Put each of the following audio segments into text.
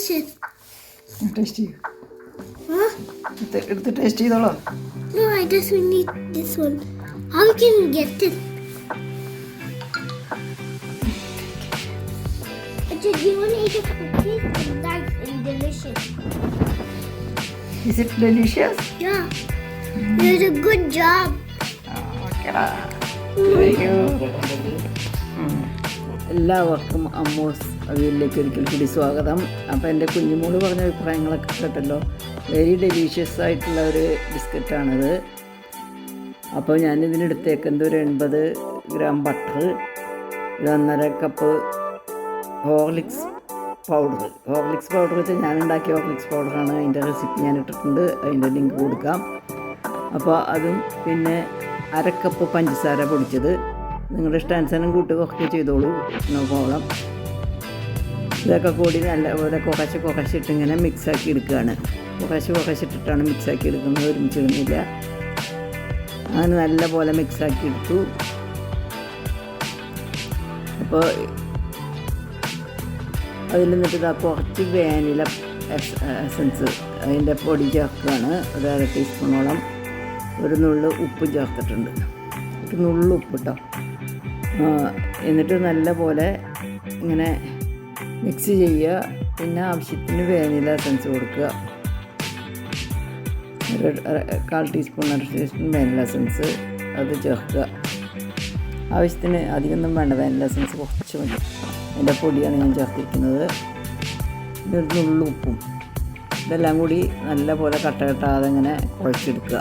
delicious. Taste ചെയ്യും Huh? എടുത്ത് എടുത്ത് taste ചെയ്തോളോ No, I just need this one. How can you get it? Actually, do you want to eat a cookie? That's delicious. Is it delicious Yeah. You did a good job. ഓക്കേടാ എല്ലാവർക്കും അമ്മൂസ് വീട്ടിലേക്ക് ഒരിക്കൽ കൂടി സ്വാഗതം. അപ്പോൾ എന്റെ കുഞ്ഞുമോൾ പറഞ്ഞ അഭിപ്രായങ്ങളൊക്കെ കേട്ടല്ലോ. വെരി ഡെലീഷ്യസ് ആയിട്ടുള്ള ഒരു ബിസ്ക്കറ്റാണിത്. അപ്പോൾ ഞാനിതിനെടുത്തേക്കുന്നത് ഒരു എൺപത് ഗ്രാം ബട്ടർ ഒരു ഒന്നര cup Horlicks powder. Horlicks powder വെച്ചാൽ ഞാൻ ഉണ്ടാക്കിയ ഹോർലിക്സ് പൗഡറാണ് അതിന്റെ റെസിപ്പി ഞാൻ ഇട്ടിട്ടുണ്ട് അതിന്റെ ലിങ്ക് കൊടുക്കാം. അപ്പോൾ അതും പിന്നെ അരക്കപ്പ് കപ്പ് പഞ്ചസാര പൊടിച്ചത്. നിങ്ങളുടെ ഇഷ്ടാനുസരണം കൂട്ടി കുറയ്ക്കുക ചെയ്തോളൂ. നോ പ്രോബ്ലം ഇതൊക്കെ കൂടി നല്ലപോലെ കുറച്ച് കുറച്ചിട്ട് ഇങ്ങനെ മിക്സാക്കി എടുക്കുകയാണ്. കുറച്ച് കുറച്ചിട്ടിട്ടാണ് മിക്സാക്കി എടുക്കുന്നത്. ഒരുമിച്ച് ഇടുന്നില്ല അങ്ങനെ നല്ലപോലെ മിക്സാക്കി എടുത്തു. അപ്പോൾ അതിൽ നിന്നിട്ട് ഇതാ കുറച്ച് വേനില എസൻസ് അതിന്റെ പൊടി ചേർക്കുകയാണ്. ഒരു അര ടീസ്പൂണോളം ഒരു നുള്ളു ഉപ്പ് ചേർത്തിട്ടുണ്ട്. ഒരു നുള്ളു കേട്ടോ എന്നിട്ട് നല്ല പോലെ ഇങ്ങനെ മിക്സ് ചെയ്യുക. പിന്നെ ആവശ്യത്തിന് വേനില എസൻസ് കൊടുക്കുക. ഒരു കാൽ ടീസ്പൂൺ അര ടീസ്പൂൺ വേനില എസൻസ് അത് ചേർക്കുക. ആവശ്യത്തിന് അധികമൊന്നും വേണ്ട വേനില എസൻസ് കുറച്ച് മതി. അതിന്റെ പൊടിയാണ് ഞാൻ ചേർത്തിരിക്കുന്നത്. ഒരു നുള്ളുപ്പും ഇതെല്ലാം കൂടി നല്ല പോലെ കട്ട കെട്ടാതെ ഇങ്ങനെ കുഴച്ചെടുക്കുക.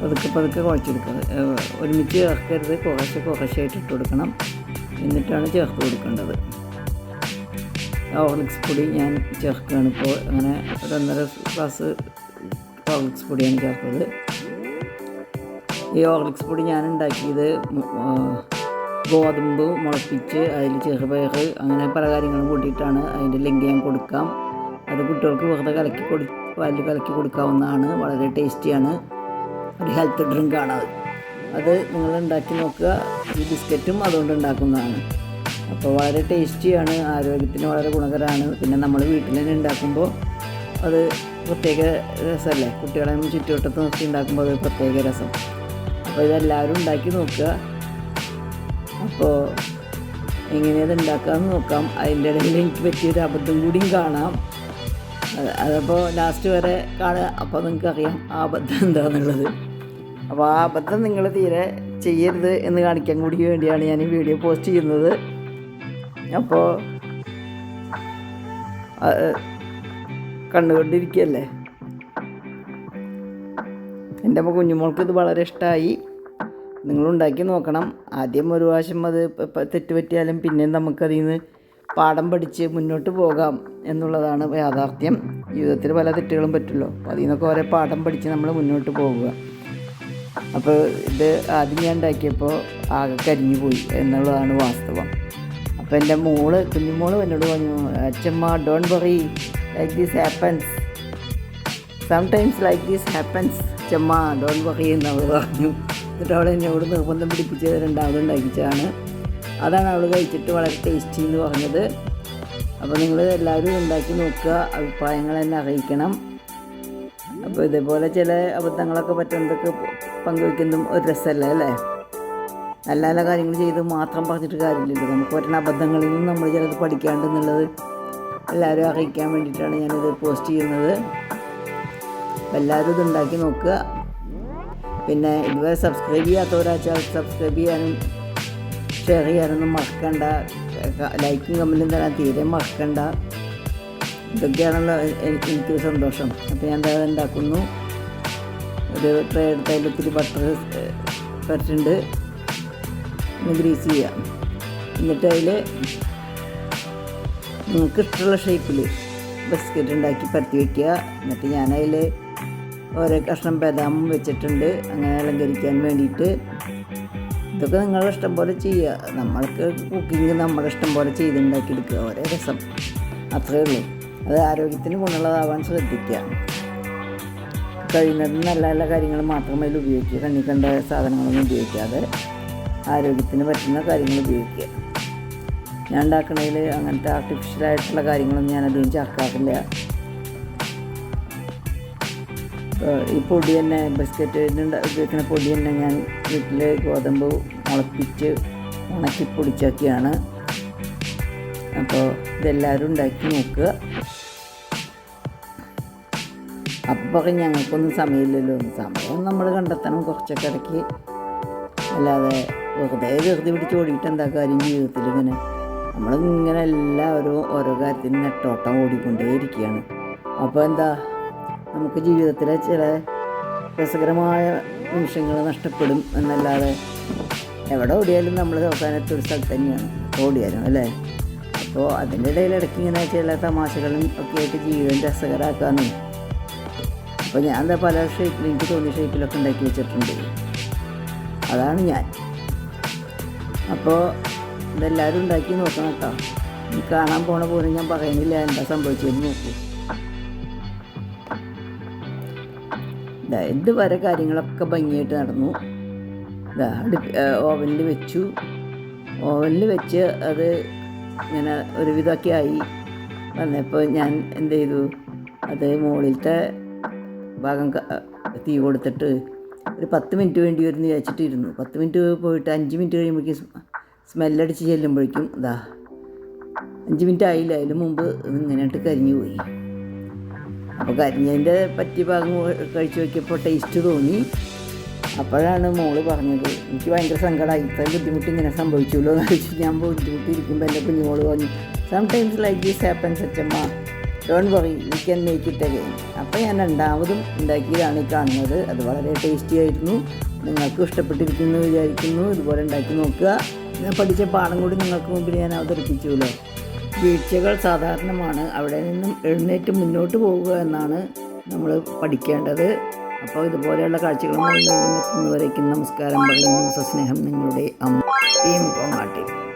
പതുക്കെ പതുക്കെ കുഴച്ചെടുക്കുന്നത് ഒരുമിച്ച് ചേർക്കരുത്. കുറച്ച് കുറച്ചായിട്ട് ഇട്ട് കൊടുക്കണം. എന്നിട്ടാണ് ചേർത്ത് കൊടുക്കേണ്ടത്. ഹോർലിക്സ് പൊടി ഞാൻ ചേർക്കുകയാണ് ഇപ്പോൾ. അങ്ങനെ ഒരു ഒന്നര ഗ്ലാസ് ഹോർലിക്സ് പൊടിയാണ് ചേർത്തത്. ഈ ഹോർലിക്സ് പൊടി ഞാൻ ഉണ്ടാക്കിയത് ഗോതമ്പ് മുളപ്പിച്ച് അതിൽ ചെറുപയർ അങ്ങനെ പല കാര്യങ്ങളും കൂട്ടിയിട്ടാണ് അതിന്റെ ലിങ്ക് ഞാൻ കൊടുക്കാം. അത് കുട്ടികൾക്ക് വെറുതെ കലക്കി കൊടു പാലിൽ കലക്കി കൊടുക്കാവുന്നതാണ്. വളരെ ടേസ്റ്റിയാണ്. ഒരു ഹെൽത്ത് ഡ്രിങ്കാണ് അത്. അത് നിങ്ങൾ ഉണ്ടാക്കി നോക്കുക. ഈ ബിസ്ക്കറ്റും അതുകൊണ്ട് ഉണ്ടാക്കുന്നതാണ്. അപ്പോൾ വളരെ ടേസ്റ്റിയാണ് ആരോഗ്യത്തിന് വളരെ ഗുണകരമാണ്. പിന്നെ നമ്മൾ വീട്ടിൽ തന്നെ ഉണ്ടാക്കുമ്പോൾ അത് പ്രത്യേക രസമല്ലേ? കുട്ടികളെ ചുറ്റുവട്ടത്ത് നോക്കി ഉണ്ടാക്കുമ്പോൾ അത് പ്രത്യേക രസം. അപ്പോൾ ഇതെല്ലാവരും ഉണ്ടാക്കി നോക്കുക. അപ്പോൾ എങ്ങനെയത് ഉണ്ടാക്കാമെന്ന് നോക്കാം. അതിന്റെ ഇടയിൽ എനിക്ക് പറ്റിയൊരു അബദ്ധം കൂടിയും കാണാം. അത് അതപ്പോൾ ലാസ്റ്റ് വരെ കാണുക. അപ്പോൾ നിങ്ങൾക്കറിയാം ആ അബദ്ധം എന്താണെന്നുള്ളത് അപ്പോൾ ആ അബദ്ധം നിങ്ങൾ തീരെ ചെയ്യരുത് എന്ന് കാണിക്കാൻ കൂടി വേണ്ടിയാണ് ഞാൻ ഈ വീഡിയോ പോസ്റ്റ് ചെയ്യുന്നത്. അപ്പോൾ കണ്ടുകൊണ്ടിരിക്കുകയല്ലേ? എന്റെ അപ്പോൾ കുഞ്ഞുമോൾക്ക് ഇത് വളരെ ഇഷ്ടമായി നിങ്ങളുണ്ടാക്കി നോക്കണം. ആദ്യം ഒരു പ്രാവശ്യം അത് തെറ്റുപറ്റിയാലും പിന്നെ നമുക്കതിൽ നിന്ന് പാഠം പഠിച്ച് മുന്നോട്ട് പോകാം എന്നുള്ളതാണ് യാഥാർത്ഥ്യം. ജീവിതത്തിൽ പല തെറ്റുകളും പറ്റുമല്ലോ അപ്പോൾ അതിൽ നിന്നൊക്കെ ഓരോ പാഠം പഠിച്ച് നമ്മൾ മുന്നോട്ട് പോകുക. അപ്പോൾ ഇത് ആദ്യം ഞാൻ ഉണ്ടാക്കിയപ്പോൾ ആകെ കരിഞ്ഞു പോയി എന്നുള്ളതാണ് വാസ്തവം. അപ്പോൾ എന്റെ മോൾ കുഞ്ഞുമോൾ എന്നോട് പറഞ്ഞു അച്ഛമ്മ don't worry like these happens sometimes like these happens അച്ഛമ്മ ഡോൺ വറി എന്നവൾ പറഞ്ഞു. എന്നിട്ട് അവൾ എന്നോട് നിർബന്ധം പിടിപ്പിച്ച് രണ്ടാമത് ഉണ്ടാക്കിച്ചതാണ്. അതാണ് അവൾ കഴിച്ചിട്ട് വളരെ ടേസ്റ്റി എന്ന് പറഞ്ഞത്. അപ്പോൾ നിങ്ങൾ എല്ലാവരും ഉണ്ടാക്കി നോക്കുക. അഭിപ്രായങ്ങൾ എന്നെ അറിയിക്കണം. അപ്പോൾ ഇതേപോലെ ചില അബദ്ധങ്ങളൊക്കെ പറ്റുന്നതൊക്കെ പങ്കുവയ്ക്കുന്നതും ഒരു രസമല്ലേ അല്ലേ? നല്ല നല്ല കാര്യങ്ങൾ ചെയ്ത് മാത്രം പറഞ്ഞിട്ട് കാര്യമില്ലല്ലോ. നമുക്ക് വരുന്ന അബദ്ധങ്ങളിൽ നിന്നും നമ്മൾ ചിലത് പഠിക്കാണ്ട് എന്നുള്ളത് എല്ലാവരും അറിയിക്കാൻ വേണ്ടിയിട്ടാണ് ഞാനിത് പോസ്റ്റ് ചെയ്യുന്നത്. എല്ലാവരും ഇത് ഉണ്ടാക്കി നോക്കുക. പിന്നെ ഇതുവരെ സബ്സ്ക്രൈബ് ചെയ്യാത്തവരാച്ചാൽ സബ്സ്ക്രൈബ് ചെയ്യാനും ഷെയർ ചെയ്യാനൊന്നും മറക്കണ്ട. ലൈക്കും കമന്റും തരാൻ തീരെ മറക്കണ്ട. ഇതൊക്കെയാണല്ലോ എനിക്ക് സന്തോഷം. അപ്പോൾ ഞാൻ എന്താ ഉണ്ടാക്കുന്നു ഒരു ട്രേ എടുത്ത് അതിൽ ഒത്തിരി ബട്ടർ പറ്റുന്നുണ്ട് ഒന്ന് ഗ്രീസ് ചെയ്യാം. എന്നിട്ട് അതിൽ നിങ്ങൾക്ക് ഇഷ്ടമുള്ള ഷേപ്പിൽ ബിസ്ക്കറ്റ് ഉണ്ടാക്കി പരത്തി വയ്ക്കുക എന്നിട്ട് ഞാനതിൽ ഓരോ കഷ്ണം ബദാമും വെച്ചിട്ടുണ്ട്. അങ്ങനെ അലങ്കരിക്കാൻ വേണ്ടിയിട്ട്. ഇതൊക്കെ നിങ്ങളുടെ ഇഷ്ടം പോലെ ചെയ്യുക. നമ്മൾക്ക് കുക്കിംഗ് നമ്മുടെ ഇഷ്ടം പോലെ ചെയ്തുണ്ടാക്കിയെടുക്കുക. ഒരേ രസം. അത്രയേ ഉള്ളൂ. അത് ആരോഗ്യത്തിന് ഗുണമുള്ളതാവാൻ ശ്രദ്ധിക്കുക. കഴിയുന്നതും നല്ല നല്ല കാര്യങ്ങൾ മാത്രമേ അതിൽ ഉപയോഗിക്കുക. കണ്ണി കണ്ട സാധനങ്ങളൊന്നും ഉപയോഗിക്കാതെ ആരോഗ്യത്തിന് പറ്റുന്ന കാര്യങ്ങൾ ഉപയോഗിക്കുക. ഞാൻ ഉണ്ടാക്കണതിൽ അങ്ങനത്തെ ആർട്ടിഫിഷ്യലായിട്ടുള്ള കാര്യങ്ങളൊന്നും അധികം ചേർക്കാറില്ല ഈ പൊടി തന്നെ ബിസ്ക്കറ്റിന് ഉപയോഗിക്കുന്ന പൊടി തന്നെ ഞാൻ വീട്ടിൽ ഗോതമ്പ് മുളപ്പിച്ച് ഉണക്കി പൊടിച്ചാക്കിയാണ്. അപ്പോൾ ഇതെല്ലാവരും ഉണ്ടാക്കി നോക്കുക. അപ്പോൾ ഞങ്ങൾക്കൊന്നും സമയമില്ലല്ലോ സമയം നമ്മൾ കണ്ടെത്തണം കുറച്ചൊക്കെ ഇടയ്ക്ക്. അല്ലാതെ വെറുതെ വെറുതെ പിടിച്ച് ഓടിയിട്ട് എന്താ കാര്യം ജീവിതത്തിൽ ഇങ്ങനെ? നമ്മളിങ്ങനെ എല്ലാവരും ഓരോ കാര്യത്തിന് നെട്ടോട്ടം ഓടിക്കൊണ്ടേയിരിക്കുകയാണ്. അപ്പോൾ എന്താ? നമുക്ക് ജീവിതത്തിലെ ചില രസകരമായ നിമിഷങ്ങൾ നഷ്ടപ്പെടും എന്നല്ലാതെ എവിടെ ഓടിയാലും നമ്മൾ അവസാനത്തെ ഒരു സ്ഥലത്ത് തന്നെയാണ്. ഓടിയാലും അല്ലേ? അപ്പോൾ അതിന്റെ ഇടയിൽ ഇടയ്ക്ക് ഇങ്ങനെ ചില തമാശകളും ഒക്കെ ആയിട്ട് ജീവിതം രസകരമാക്കാമെന്നേ അപ്പോൾ ഞാൻ എന്താ പല ഷേപ്പിൽ എനിക്ക് തോന്നിയ ഷേപ്പിലൊക്കെ ഉണ്ടാക്കി വെച്ചിട്ടുണ്ട്. അതാണ് ഞാൻ. അപ്പോൾ ഇതെല്ലാവരും ഉണ്ടാക്കി നോക്കണം കേട്ടോ. ഈ കാണാൻ പോണ പോലും ഞാൻ പറയുന്നില്ല എന്താ സംഭവിച്ചതെന്ന് നോക്കൂ. ഇത് വരെ കാര്യങ്ങളൊക്കെ ഭംഗിയായിട്ട് നടന്നു. ഓവനിൽ വെച്ചു. ഓവനിൽ വെച്ച് അത് ഇങ്ങനെ ഒരുവിധമൊക്കെ ആയി. വന്നപ്പോൾ ഞാൻ എന്ത് ചെയ്തു? അത് മുകളിലത്തെ ഭാഗം തീ കൊടുത്തിട്ട് ഒരു പത്ത് മിനിറ്റ് വേണ്ടി വരുന്നു വിചാരിച്ചിട്ടിരുന്നു. പത്ത് മിനിറ്റ് പോയിട്ട് അഞ്ച് മിനിറ്റ് കഴിയുമ്പോഴേക്കും സ്മെല്ലടിച്ച് ചെല്ലുമ്പോഴേക്കും ഇതാ അഞ്ച് മിനിറ്റ് ആയില്ല. അതിന് മുമ്പ് ഇത് ഇങ്ങനെയായിട്ട് കരിഞ്ഞു പോയി. അപ്പോൾ കരിഞ്ഞതിന്റെ പറ്റിയ ഭാഗം കഴിച്ചു നോക്കിയപ്പോൾ ടേസ്റ്റ് തോന്നി. അപ്പോഴാണ് മോൾ പറഞ്ഞത് എനിക്ക് ഭയങ്കര സങ്കടമായി ഇത്രയും ബുദ്ധിമുട്ട് ഇങ്ങനെ സംഭവിച്ചുള്ളൂ എന്ന് വെച്ചിട്ട് ഞാൻ ബുദ്ധിമുട്ടിയിരിക്കുമ്പോൾ എന്റെ കുഞ്ഞുമോൾ പറഞ്ഞു സംസ് ലൈക്ക് ദീസ് ഹാപ്പൻസ് അച്ചമ്മ. Don't worry you can make it again അപ്പോൾ ഞാൻ രണ്ടാമതും ഉണ്ടാക്കിയതാണ് കാണുന്നത്. അത് വളരെ ടേസ്റ്റി ആയിരുന്നു. നിങ്ങൾക്ക് ഇഷ്ടപ്പെട്ടിരിക്കുന്നു വിചാരിക്കുന്നു. ഇതുപോലെ ഉണ്ടാക്കി നോക്കുക. ഞാൻ പഠിച്ച പാഠം കൂടി നിങ്ങൾക്ക് മുമ്പിൽ ഞാൻ അവതരിപ്പിച്ചുല്ലോ വീഴ്ചകൾ സാധാരണമാണ്. അവിടെ നിന്നും എഴുന്നേറ്റ് മുന്നോട്ട് പോവുക എന്നാണ് നമ്മൾ പഠിക്കേണ്ടത്. അപ്പോൾ ഇതുപോലെയുള്ള കാഴ്ചകളുമായി വീണ്ടും എത്തുന്നവരേക്കും നമസ്കാരം പറയുന്നു. സസ്നേഹം നിങ്ങളുടെ അമ്മ. അമ്മയും കോങ്ങാട്ടി